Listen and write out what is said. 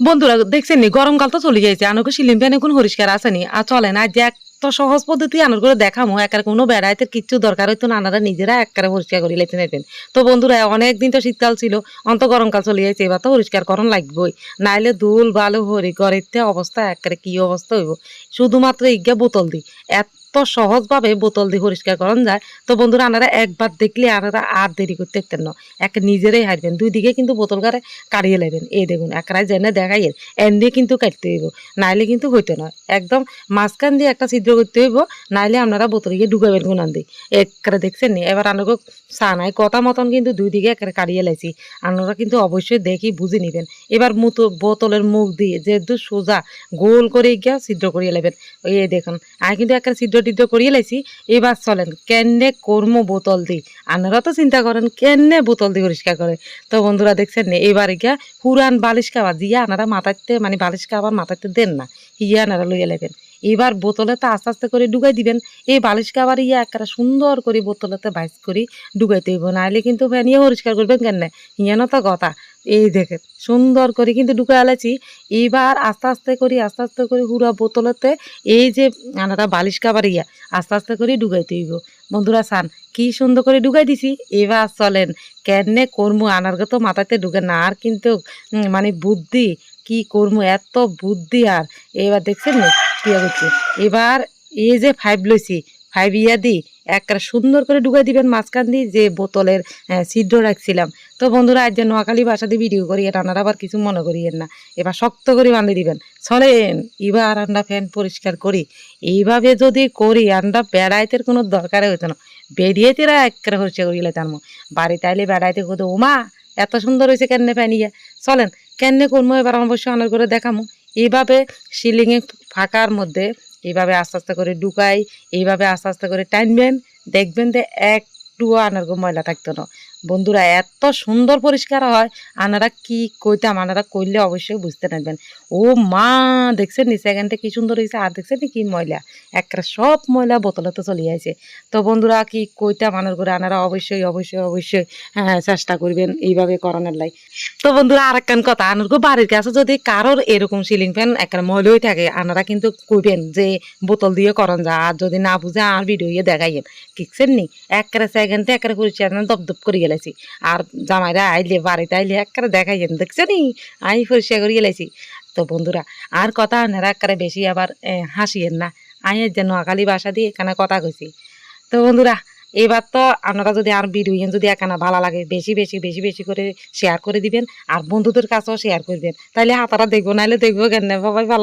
বন্ধুরা দেখছেন নি গরমকাল তো চলে যাইছে আনুকে সিলিম ফ্যান এখন হরিষ্কার আসেনি। আর চলে না, যে তো সহজ পদ্ধতি আনুর করে দেখামো। একার কোনো বেড়াইতে কিচ্ছু দরকার হইতো না। আনারা নিজেরা একবারে পরিষ্কার করে লেতে নেবেন। তো বন্ধুরা, অনেক দিন তো শীতকাল ছিল। অন্ত গরমকাল চলে যাইছে এবার তো পরিষ্কার করন লাগবেই। নাইলে দুল, বালু, হরি গড়িতে অবস্থা একবারে কি অবস্থা হইব? শুধুমাত্র ইজ্ঞা বোতল দি। এত সহজভাবে বোতল দিয়ে পরিষ্কার করন যায়। তো বন্ধুরা আনারা একবার দেখলে আনারা আর দেরি করতে পারতেন না। এক নিজেরাই হারবেন দুই দিকে কিন্তু বোতল গারে কাড়িয়ে নেবেন। এই দেখুন একরাই জেনে দেখাই এন দিয়ে কিন্তু কাটতে হইব। নাইলে কিন্তু হইতো না। একদম মাঝখান দিয়ে একটা ছিদ্র করতে হইব, নাইলে আপনারা বোতল গিয়ে ঢুকাবেন গুণান দিয়ে। একরা দেখছেন এবার আনাকে নাই কথা মতন কিন্তু দুই দিকে কাড়িয়ে লাইছি। আপনারা কিন্তু অবশ্যই দেখি বুঝে নিবেন। এবার মুতো বোতলের মুখ দিয়ে যেহেতু সোজা গোল করে গিয়া ছিদ্র করিয়ে নেবেন এই দেখুন, আমি কিন্তু একটা ছিদ্র টিদ্র করিয়ে লাইছি। এবার চলেন কেনে কর্ম বোতল দিই? আপনারা তো চিন্তা করেন কেনে বোতল দিয়ে পরিষ্কার করে? তো বন্ধুরা দেখছেন নি এবারে গিয়া পুরান বালিশ খাবার দিয়া আপনারা মাথাতে মানে বালিশ খাবার মাথাতে দেন না ইয়া আপনারা লইয়া নেবেন এবার বোতলেতে আস্তে আস্তে করে ডুগাই দিবেন। এই বালিশ খাবার ইয়া একটা সুন্দর করে বোতলেতে বাইস করে ডুগাইতে হইব। নাহলে কিন্তু ফ্যানিয়ে পরিষ্কার করবেন কেন ইয়ানো তো কথা। এই দেখে সুন্দর করে কিন্তু ঢুকে আলাইছি। এইবার আস্তে আস্তে করি, আস্তে আস্তে করে পুরা বোতলেতে এই যে আনারা বালিশ খাবার ইয়া, আস্তে আস্তে করে ডুগাইতে হইব। বন্ধুরা, সান, কি সুন্দর করে ডুগাই দিছি। এবার চলেন কেনে কর্মু? আনার তো মাথাতে ঢুকে না। আর কিন্তু মানে বুদ্ধি, কি করব এত বুদ্ধি আর। এবার দেখছেন না? কি করছি এবার এই যে ফাইভ লইছি ফাইভ ইয়া দি একটা সুন্দর করে ঢুকাই দিবেন মাঝখান দিয়ে যে বোতলের ছিদ্র রাখছিলাম। তো বন্ধুরা, আজ যে নোয়াখালী ভাষা দিয়ে ভিডিও করি, এটা আপনারা আবার কিছু মনে করিয়েন না। এবার শক্ত করে বাঁধে দিবেন। চলেন, এবার আন্ডা ফ্যান পরিষ্কার করি। এইভাবে যদি করি, আমরা বেড়াইতে কোনো দরকারে হইতো না। বেরিয়ে তেরা একটা পরিষ্কার করিয়ে লেতাম বাড়িতে আইলে বেড়াইতে কোথাও ওমা, এত সুন্দর হয়েছে কেন ফ্যান ইয়া? চলেন কেন করব এবার অবশ্যই আনার করে দেখামো। এইভাবে সিলিংয়ে ফাঁকার মধ্যে এইভাবে আস্তে আস্তে করে ঢুকাই, এইভাবে আস্তে আস্তে করে টানবেন, দেখবেন যে একটুও আনার ময়লা থাকতো না। বন্ধুরা, এত সুন্দর পরিষ্কার হয়। আনারা কি কইতাম, আনারা কইলে অবশ্যই বুঝতে পারবেন। ও মা, দেখছেন নি? সেকেন্ডে কি সুন্দর হয়েছে আর দেখছেন কি ময়লা? একটা সব ময়লা বোতলে তো চলে যাইছে তো বন্ধুরা, কি কইতাম আনার করে আনারা অবশ্যই অবশ্যই অবশ্যই হ্যাঁ চেষ্টা করবেন এইভাবে করানোর লাই। তো বন্ধুরা আর একখান কথা আনুরগো বাড়ির কাছে যদি কারোর এরকম সিলিং ফ্যান একটা ময়লাই থাকে, আনারা কিন্তু কইবেন যে বোতল দিয়ে করন যা, আর যদি না বুঝে, আর ভিডিও ইয়ে দেখাইয়েন। কিকছেন নি? একবারে সেকেন্ডে একবারে পরিষ্কার দপদপ করে গেলেছি আর জামাইরা আইলে, বাড়িতে আইলে একবারে দেখাইয়েন দেখছেন নি? আমি পরিষ্কার করে গেলেছি তো বন্ধুরা, আর কথা আনারা একবারে বেশি আবার হাসিয়েন না। আমি জন্য নোয়াখালী ভাষা দিয়ে এখানে কথা কইছি। তো বন্ধুরা, এবার তো আপনারা যদি আর ভিডিও যদি এখানে ভালো লাগে, বেশি বেশি বেশি বেশি করে শেয়ার করে দিবেন। আর বন্ধুদের কাছেও শেয়ার করবেন। তাইলে হাতারা দেখব নাহলে দেখব কেন? বাবাই ভালো